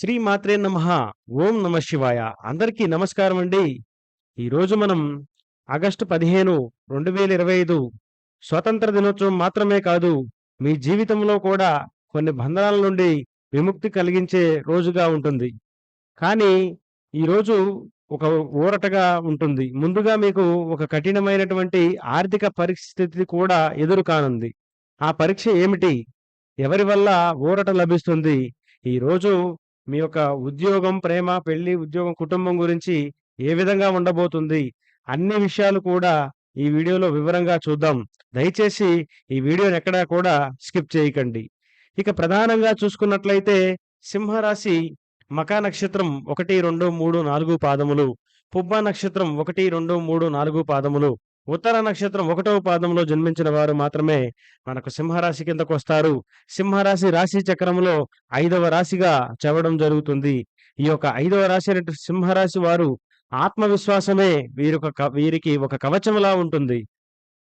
శ్రీ మాత్రే నమ ఓం నమ శివాయ. అందరికీ నమస్కారం అండి. ఈరోజు మనం ఆగస్టు పదిహేను రెండు వేల ఇరవై ఐదు స్వతంత్ర దినోత్సవం మాత్రమే కాదు మీ జీవితంలో కూడా కొన్ని బంధనాల నుండి విముక్తి కలిగించే రోజుగా ఉంటుంది. కానీ ఈరోజు ఒక ఊరటగా ఉంటుంది. ముందుగా మీకు ఒక కఠినమైనటువంటి ఆర్థిక పరిస్థితి కూడా ఎదురు కానుంది. ఆ పరీక్ష ఏమిటి? ఎవరి వల్ల ఊరట లభిస్తుంది? ఈరోజు మీ యొక్క ఉద్యోగం ప్రేమ పెళ్ళి ఉద్యోగం కుటుంబం గురించి ఏ విధంగా ఉండబోతుంది అన్ని విషయాలు కూడా ఈ వీడియోలో వివరంగా చూద్దాం. దయచేసి ఈ వీడియోని ఎక్కడా కూడా స్కిప్ చేయకండి. ఇక ప్రధానంగా చూసుకున్నట్లయితే సింహరాశి మకా నక్షత్రం ఒకటి రెండు మూడు నాలుగు పాదములు పుబ్బ నక్షత్రం ఒకటి రెండు మూడు నాలుగు పాదములు ఉత్తర నక్షత్రం ఒకటవ పాదంలో జన్మించిన వారు మాత్రమే మనకు సింహరాశి కిందకు వస్తారు. సింహరాశి రాశి చక్రంలో ఐదవ రాశిగా చెవడం జరుగుతుంది. ఈ యొక్క ఐదవ రాశి సింహరాశి వారు ఆత్మవిశ్వాసమే వీరొక వీరికి ఒక కవచంలా ఉంటుంది.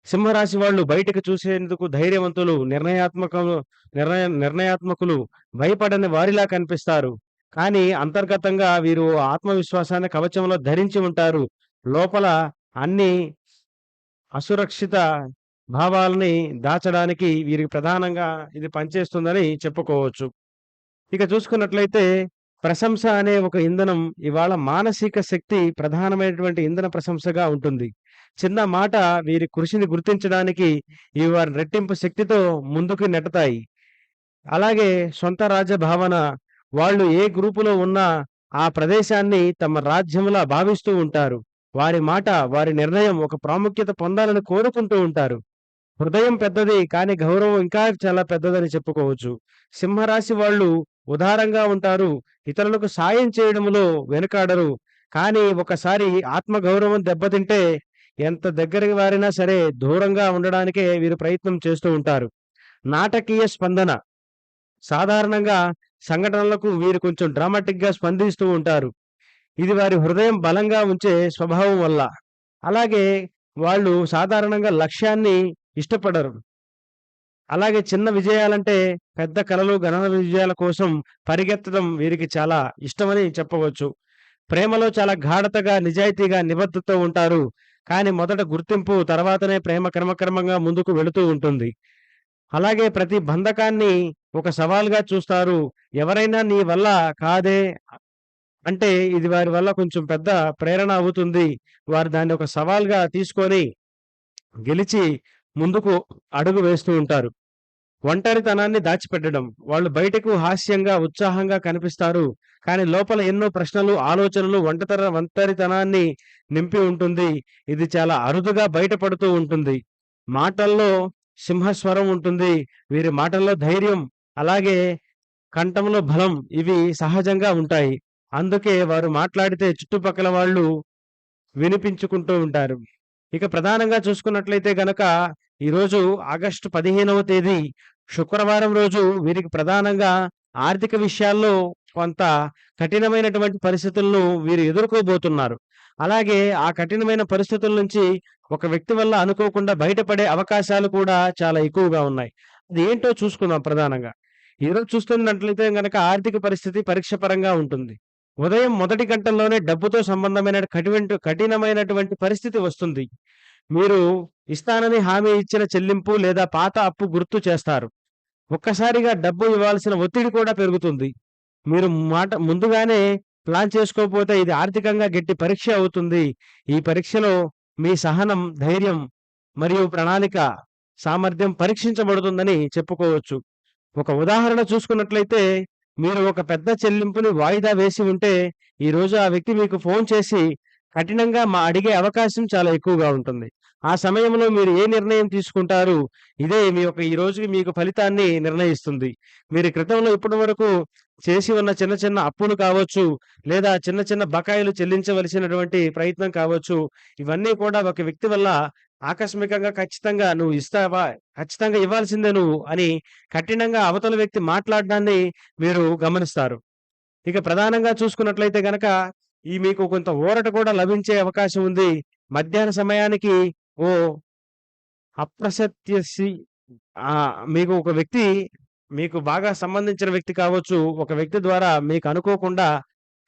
సింహరాశి వాళ్ళు బయటకు చూసేందుకు ధైర్యవంతులు నిర్ణయాత్మక నిర్ణయ నిర్ణయాత్మకులు భయపడని వారిలా కనిపిస్తారు. కానీ అంతర్గతంగా వీరు ఆత్మవిశ్వాసాన్ని కవచంలో ధరించి ఉంటారు. లోపల అన్ని అసురక్షిత భావాలని దాచడానికి వీరికి ప్రధానంగా ఇది పనిచేస్తుందని చెప్పుకోవచ్చు. ఇక చూసుకున్నట్లయితే ప్రశంస అనే ఒక ఇంధనం ఇవాళ మానసిక శక్తి ప్రధానమైనటువంటి ఇంధన ప్రశంసగా ఉంటుంది. చిన్న మాట వీరి కృషిని గుర్తించడానికి ఇవి వారి రెట్టింపు శక్తితో ముందుకు నెట్టతాయి అలాగే సొంత రాజ్య భావన వాళ్ళు ఏ గ్రూపులో ఉన్నా ఆ ప్రదేశాన్ని తమ రాజ్యంలా భావిస్తూ ఉంటారు. వారి మాట వారి నిర్ణయం ఒక ప్రాముఖ్యత పొందాలని కోరుకుంటూ ఉంటారు. హృదయం పెద్దది కానీ గౌరవం ఇంకా చాలా పెద్దదని చెప్పుకోవచ్చు. సింహరాశి వాళ్ళు ఉదారంగా ఉంటారు ఇతరులకు సాయం చేయడంలో వెనుకాడరు. కానీ ఒకసారి ఆత్మగౌరవం దెబ్బతింటే ఎంత దగ్గరికి వారినా సరే దూరంగా ఉండడానికే వీరు ప్రయత్నం చేస్తూ ఉంటారు. నాటకీయ స్పందన. సాధారణంగా సంఘటనలకు వీరు కొంచెం డ్రామాటిక్గా స్పందిస్తూ ఉంటారు. ఇది వారి హృదయం బలంగా ఉంచే స్వభావం వల్ల. అలాగే వాళ్ళు సాధారణంగా లక్ష్యాన్ని ఇష్టపడరు. అలాగే చిన్న విజయాలంటే పెద్ద కలలు గణన విజయాల కోసం పరిగెత్తడం వీరికి చాలా ఇష్టమని చెప్పవచ్చు. ప్రేమలో చాలా గాఢతగా నిజాయితీగా నిబద్ధతతో ఉంటారు. కానీ మొదట గుర్తింపు తర్వాతనే ప్రేమ క్రమక్రమంగా ముందుకు వెళుతూ ఉంటుంది. అలాగే ప్రతి బంధకాన్ని ఒక సవాల్గా చూస్తారు. ఎవరైనా నీ వల్ల కాదే అంటే ఇది వారి వల్ల కొంచెం పెద్ద ప్రేరణ అవుతుంది. వారు దాన్ని ఒక సవాల్గా తీసుకొని గెలిచి ముందుకు అడుగు వేస్తూ ఉంటారు. ఒంటరితనాన్ని దాచిపెట్టడం. వాళ్ళు బయటకు హాస్యంగా ఉత్సాహంగా కనిపిస్తారు. కానీ లోపల ఎన్నో ప్రశ్నలు ఆలోచనలు ఒంటతర ఒంటరితనాన్ని నింపి ఉంటుంది. ఇది చాలా అరుదుగా బయటపడుతూ ఉంటుంది. మాటల్లో సింహస్వరం ఉంటుంది. వీరి మాటల్లో ధైర్యం అలాగే కంఠంలో బలం ఇవి సహజంగా ఉంటాయి. అందుకే వారు మాట్లాడితే చుట్టుపక్కల వాళ్ళు వినిపించుకుంటూ ఉంటారు. ఇక ప్రధానంగా చూసుకున్నట్లయితే గనక ఈరోజు ఆగస్టు పదిహేనవ తేదీ శుక్రవారం రోజు వీరికి ప్రధానంగా ఆర్థిక విషయాల్లో కొంత కఠినమైనటువంటి పరిస్థితులను వీరు ఎదుర్కోబోతున్నారు. అలాగే ఆ కఠినమైన పరిస్థితుల నుంచి ఒక వ్యక్తి వల్ల అనుకోకుండా బయటపడే అవకాశాలు కూడా చాలా ఎక్కువగా ఉన్నాయి. అది ఏంటో చూసుకుందాం ప్రధానంగా. ఈరోజు చూస్తున్నట్లయితే గనక ఆర్థిక పరిస్థితి పరీక్ష పరంగా ఉంటుంది. ఉదయం మొదటి గంటల్లోనే డబ్బుతో సంబంధమైన కఠిన కఠినమైనటువంటి పరిస్థితి వస్తుంది. మీరు ఇస్తానని హామీ ఇచ్చిన చెల్లింపు లేదా పాత అప్పు గుర్తు చేస్తారు. ఒక్కసారిగా డబ్బు ఇవ్వాల్సిన ఒత్తిడి కూడా పెరుగుతుంది. మీరు మాట ముందుగానే ప్లాన్ చేసుకోకపోతే ఇది ఆర్థికంగా గట్టి పరీక్ష అవుతుంది. ఈ పరీక్షలో మీ సహనం ధైర్యం మరియు ప్రణాళిక సామర్థ్యం పరీక్షించబడుతుందని చెప్పుకోవచ్చు. ఒక ఉదాహరణ చూసుకున్నట్లయితే మీరు ఒక పెద్ద చెల్లింపుని వాయిదా వేసి ఉంటే ఈ రోజు ఆ వ్యక్తి మీకు ఫోన్ చేసి కఠినంగా మా అడిగే అవకాశం చాలా ఎక్కువగా ఉంటుంది. ఆ సమయంలో మీరు ఏ నిర్ణయం తీసుకుంటారు? ఇదే మీ యొక్క ఈ రోజుకి మీకు ఫలితాన్ని నిర్ణయిస్తుంది. మీరు క్రితంలో ఇప్పటి వరకు చేసి ఉన్న చిన్న చిన్న అప్పులు కావచ్చు లేదా చిన్న చిన్న బకాయిలు చెల్లించవలసినటువంటి ప్రయత్నం కావచ్చు ఇవన్నీ కూడా ఒక వ్యక్తి వల్ల ఆకస్మికంగా ఖచ్చితంగా నువ్వు ఇస్తావా ఖచ్చితంగా ఇవ్వాల్సిందే నువ్వు అని కఠినంగా అవతల వ్యక్తి మాట్లాడడాన్ని మీరు గమనిస్తారు ఇక ప్రధానంగా చూసుకున్నట్లయితే గనక ఈ మీకు కొంత ఊరట కూడా లభించే అవకాశం ఉంది మధ్యాహ్న సమయానికి ఓ అప్రసత్యసి మీకు ఒక వ్యక్తి మీకు బాగా సంబంధించిన వ్యక్తి కావచ్చు. ఒక వ్యక్తి ద్వారా మీకు అనుకోకుండా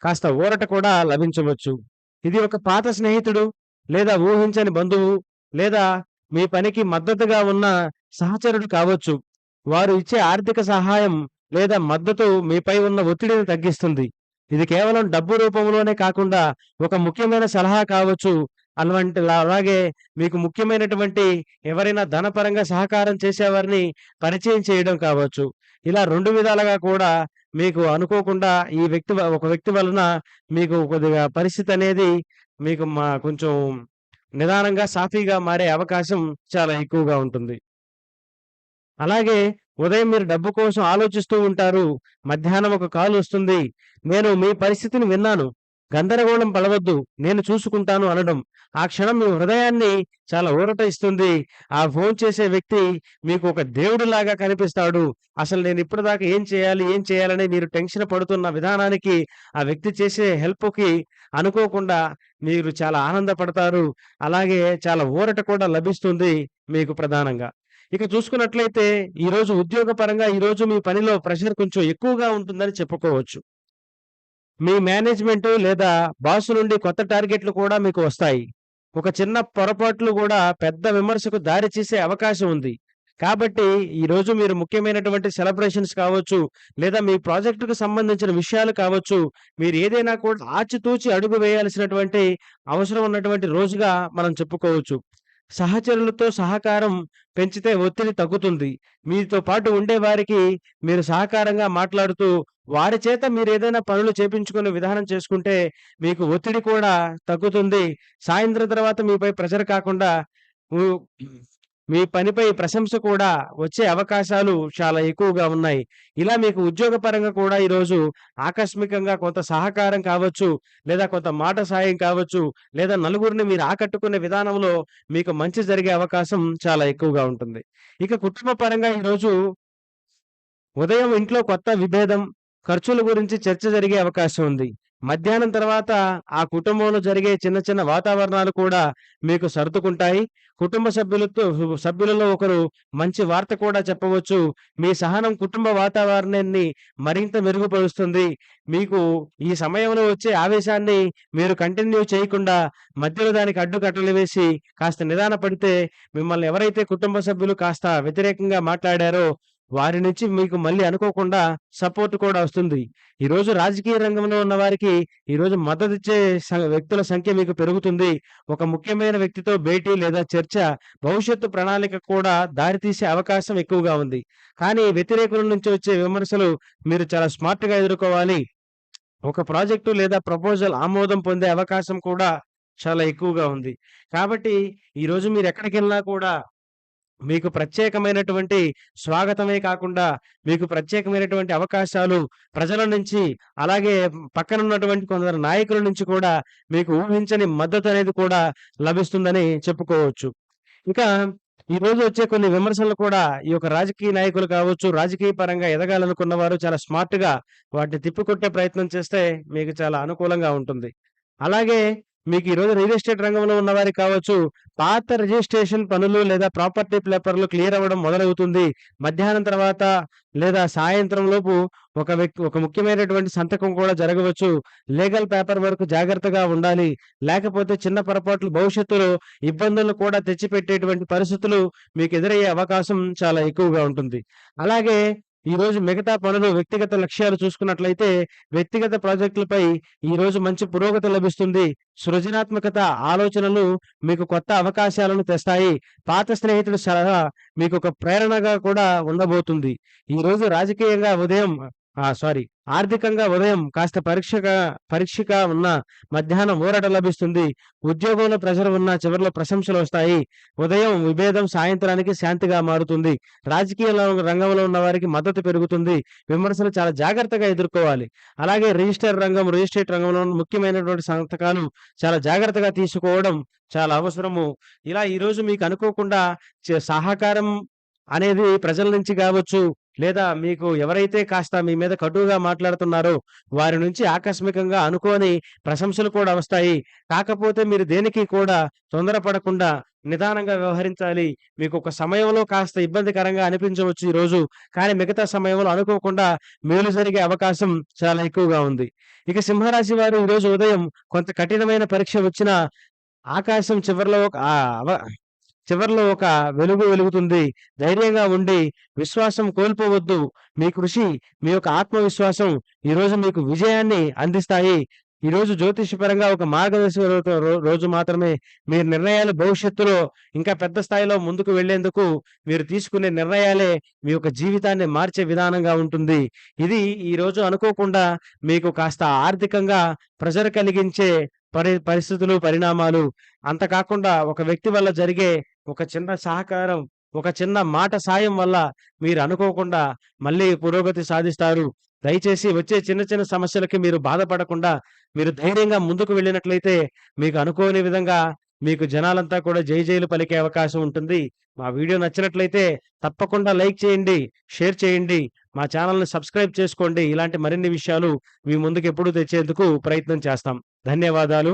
కాస్త ఊరట కూడా లభించవచ్చు. ఇది ఒక పాత స్నేహితుడు, లేదా ఊహించని బంధువు, లేదా మీ పనికి మద్దతుగా ఉన్న సహచరుడు కావచ్చు. వారు ఇచ్చే ఆర్థిక సహాయం లేదా మద్దతు మీపై ఉన్న ఒత్తిడిని తగ్గిస్తుంది. ఇది కేవలం డబ్బు రూపంలోనే కాకుండా ఒక ముఖ్యమైన సలహా కావచ్చు. అలవంటి అలాగే మీకు ముఖ్యమైనటువంటి ఎవరైనా ధనపరంగా సహకారం చేసేవారిని పరిచయం చేయడం కావచ్చు. ఇలా రెండు విధాలుగా కూడా మీకు అనుకోకుండా ఈ వ్యక్తి ఒక వ్యక్తి వలన మీకు కొద్దిగా పరిస్థితి అనేది మీకు మా కొంచెం నిదానంగా సాఫీగా మారే అవకాశం చాలా ఎక్కువగా ఉంటుంది. అలాగే ఉదయం మీరు డబ్బు కోసం ఆలోచిస్తూ ఉంటారు. మధ్యాహ్నం ఒక కాల్ వస్తుంది. నేను మీ పరిస్థితిని విన్నాను. గందరగోళం పడవద్దు. నేను చూసుకుంటాను అనడం. ఆ క్షణం మీ హృదయాన్ని చాలా ఊరట ఇస్తుంది. ఆ ఫోన్ చేసే వ్యక్తి మీకు ఒక దేవుడిలాగా కనిపిస్తాడు. అసలు నేను ఇప్పటిదాకా ఏం చేయాలి? ఏం చేయాలని మీరు టెన్షన్ పడుతున్న విధానానికి ఆ వ్యక్తి చేసే హెల్ప్‌కి అనుకోకుండా మీరు చాలా ఆనందపడతారు. అలాగే చాలా ఊరట కూడా లభిస్తుంది మీకు ప్రధానంగా. ఇక చూసుకున్నట్లయితే ఈరోజు ఉద్యోగపరంగా ఈరోజు మీ పనిలో ప్రెషర్ కొంచెం ఎక్కువగా ఉంటుందని చెప్పుకోవచ్చు. మీ మేనేజ్‌మెంట్ లేదా బాస్ నుండి కొత్త టార్గెట్‌లు కూడా మీకు వస్తాయి. ఒక చిన్న పొరపాట్లు కూడా పెద్ద విమర్శకు దారి చేసే అవకాశం ఉంది. కాబట్టి ఈరోజు మీరు ముఖ్యమైనటువంటి సెలబ్రేషన్స్ కావచ్చు, లేదా మీ ప్రాజెక్టుకు సంబంధించిన విషయాలు కావచ్చు, మీరు ఏదైనా కూడా ఆచితూచి అడుగు వేయాల్సినటువంటి అవసరం ఉన్నటువంటి రోజుగా మనం చెప్పుకోవచ్చు. సహచరులతో సహకారం పెంచితే ఒత్తిడి తగ్గుతుంది. మీతో పాటు ఉండేవారికి మీరు సహకారంగా మాట్లాడుతూ వారి చేత మీరు ఏదైనా పనులు చేపించుకునే విధానం చేసుకుంటే మీకు ఒత్తిడి కూడా తగ్గుతుంది. సాయంత్రం తర్వాత మీపై ప్రెషర్ కాకుండా మీ పనిపై ప్రశంస కూడా వచ్చే అవకాశాలు చాలా ఎక్కువగా ఉన్నాయి. ఇలా మీకు ఉద్యోగపరంగా కూడా ఈరోజు ఆకస్మికంగా కొంత సహకారం కావచ్చు, లేదా కొంత మాట సాయం కావచ్చు, లేదా నలుగురిని మీరు ఆకట్టుకునే విధానంలో మీకు మంచి జరిగే అవకాశం చాలా ఎక్కువగా ఉంటుంది. ఇక కుటుంబ పరంగా ఈరోజు ఉదయం ఇంట్లో కొత్త విభేదం, ఖర్చుల గురించి చర్చ జరిగే అవకాశం ఉంది. మధ్యాహ్నం తర్వాత ఆ కుటుంబంలో జరిగే చిన్న చిన్న వాతావరణాలు కూడా మీకు సర్దుకుంటాయి. కుటుంబ సభ్యులతో సభ్యులలో ఒకరు మంచి వార్త కూడా చెప్పవచ్చు. మీ సహనం కుటుంబ వాతావరణాన్ని మరింత మెరుగుపరుస్తుంది. మీకు ఈ సమయంలో వచ్చే ఆవేశాన్ని మీరు కంటిన్యూ చేయకుండా మధ్యలో దానికి అడ్డుకట్టలు వేసి కాస్త నిదాన పడితే మిమ్మల్ని ఎవరైతే కుటుంబ సభ్యులు కాస్త వ్యతిరేకంగా మాట్లాడారో వారి నుంచి మీకు మళ్ళీ అనుకోకుండా సపోర్ట్ కూడా వస్తుంది. ఈరోజు రాజకీయ రంగంలో ఉన్న వారికి ఈరోజు మద్దతిచ్చే ఇచ్చే వ్యక్తుల సంఖ్య మీకు పెరుగుతుంది. ఒక ముఖ్యమైన వ్యక్తితో భేటీ లేదా చర్చ భవిష్యత్తు ప్రణాళిక కూడా దారితీసే అవకాశం ఎక్కువగా ఉంది. కానీ వ్యతిరేకుల నుంచి వచ్చే విమర్శలు మీరు చాలా స్మార్ట్‌గా ఎదుర్కోవాలి. ఒక ప్రాజెక్టు లేదా ప్రపోజల్ ఆమోదం పొందే అవకాశం కూడా చాలా ఎక్కువగా ఉంది. కాబట్టి ఈరోజు మీరు ఎక్కడికెళ్ళినా కూడా మీకు ప్రత్యేకమైనటువంటి స్వాగతమే కాకుండా మీకు ప్రత్యేకమైనటువంటి అవకాశాలు ప్రజల నుంచి, అలాగే పక్కన ఉన్నటువంటి కొందరు నాయకుల నుంచి కూడా మీకు ఊహించని మద్దతు అనేది కూడా లభిస్తుందని చెప్పుకోవచ్చు. ఇంకా రోజు వచ్చే కొన్ని విమర్శలు కూడా ఈ యొక్క రాజకీయ నాయకులు కావచ్చు, రాజకీయ పరంగా ఎదగాలనుకున్న వారు చాలా స్మార్ట్‌గా వాటిని తిప్పికొట్టే ప్రయత్నం చేస్తే మీకు చాలా అనుకూలంగా ఉంటుంది. అలాగే మీకు ఈరోజు రియల్ ఎస్టేట్ రంగంలో ఉన్నవారు కావచ్చు, పాత రిజిస్ట్రేషన్ పనులు లేదా ప్రాపర్టీ పేపర్‌లు క్లియర్ అవ్వడం మొదలవుతుంది. మధ్యాహ్నం తర్వాత లేదా సాయంత్రం లోపు ఒక వ్యక్తి ఒక ముఖ్యమైనటువంటి సంతకం కూడా జరగవచ్చు. లీగల్ పేపర్ వరకు జాగ్రత్తగా ఉండాలి. లేకపోతే చిన్న పొరపాట్లు భవిష్యత్తులో ఇబ్బందులు కూడా తెచ్చిపెట్టేటువంటి పరిస్థితులు మీకు ఎదురయ్యే అవకాశం చాలా ఎక్కువగా ఉంటుంది. అలాగే ఈరోజు మిగతా పనులు వ్యక్తిగత లక్ష్యాలు చూసుకున్నట్లయితే వ్యక్తిగత ప్రాజెక్టులపై ఈరోజు మంచి పురోగతి లభిస్తుంది. సృజనాత్మకత ఆలోచనలు మీకు కొత్త అవకాశాలను తెస్తాయి. పాత స్నేహితుడు సలహా మీకు ఒక ప్రేరణగా కూడా ఉండబోతుంది. ఈరోజు రాజకీయంగా ఉదయం సారీ ఆర్థికంగా ఉదయం కాస్త పరీక్షగా పరీక్షగా ఉన్న మధ్యాహ్నం ఊరట లభిస్తుంది. ఉద్యోగంలో ప్రెషర్ ఉన్న చివరిలో ప్రశంసలు వస్తాయి ఉదయం విభేదం సాయంత్రానికి శాంతిగా మారుతుంది. రాజకీయ రంగంలో ఉన్న వారికి మద్దతు పెరుగుతుంది. విమర్శలు చాలా జాగ్రత్తగా ఎదుర్కోవాలి. అలాగే రిజిస్టర్ రంగం, రిజిస్ట్రేట్ రంగంలో ముఖ్యమైనటువంటి సంతకాలు చాలా జాగ్రత్తగా తీసుకోవడం చాలా అవసరము. ఇలా ఈరోజు మీకు అనుకోకుండా సహకారం అనేది ప్రజల నుంచి కావచ్చు లేదా మీకు ఎవరైతే కాస్త మీ మీద కటువుగా మాట్లాడుతున్నారో వారి నుంచి ఆకస్మికంగా అనుకోని ప్రశంసలు కూడా వస్తాయి. కాకపోతే మీరు దేనికి కూడా తొందరపడకుండా నిదానంగా వ్యవహరించాలి. మీకు ఒక సమయంలో కాస్త ఇబ్బందికరంగా అనిపించవచ్చు ఈరోజు. కానీ మిగతా సమయంలో అనుకోకుండా మేలు జరిగే అవకాశం చాలా ఎక్కువగా ఉంది. ఇక సింహరాశి వారు ఈరోజు ఉదయం కొంత కఠినమైన పరీక్ష వచ్చినా ఆకాశం చివరిలో ఒక అవ చివరిలో ఒక వెలుగు వెలుగుతుంది. ధైర్యంగా ఉండి విశ్వాసం కోల్పోవద్దు. మీ కృషి, మీ యొక్క ఆత్మవిశ్వాసం ఈరోజు మీకు విజయాన్ని అందిస్తాయి. ఈరోజు జ్యోతిష్యపరంగా ఒక మార్గదర్శక రోజు మాత్రమే. మీ నిర్ణయాలు భవిష్యత్తులో ఇంకా పెద్ద స్థాయిలో ముందుకు వెళ్ళేందుకు మీరు తీసుకునే నిర్ణయాలే మీ యొక్క జీవితాన్ని మార్చే విధానంగా ఉంటుంది. ఇది ఈరోజు అనుకోకుండా మీకు కాస్త ఆర్థికంగా ప్రెషర్ కలిగించే పరి పరిస్థితులు, పరిణామాలు. అంత కాకుండా ఒక వ్యక్తి వల్ల జరిగే ఒక చిన్న సహకారం, ఒక చిన్న మాట సాయం వల్ల మీరు అనుకోకుండా మళ్ళీ పురోగతి సాధిస్తారు. దయచేసి వచ్చే చిన్న చిన్న సమస్యలకి మీరు బాధపడకుండా మీరు ధైర్యంగా ముందుకు వెళ్ళినట్లయితే మీకు అనుకోని విధంగా మీకు జనాలంతా కూడా జైజైలు పలికే అవకాశం ఉంటుంది. మా వీడియో నచ్చినట్లయితే తప్పకుండా లైక్ చేయండి, షేర్ చేయండి. మా ఛానల్ని సబ్స్క్రైబ్ చేసుకోండి. ఇలాంటి మరిన్ని విషయాలు మీ ముందుకు ఎప్పుడూ తెచ్చేందుకు ప్రయత్నం చేస్తాం. ధన్యవాదాలు.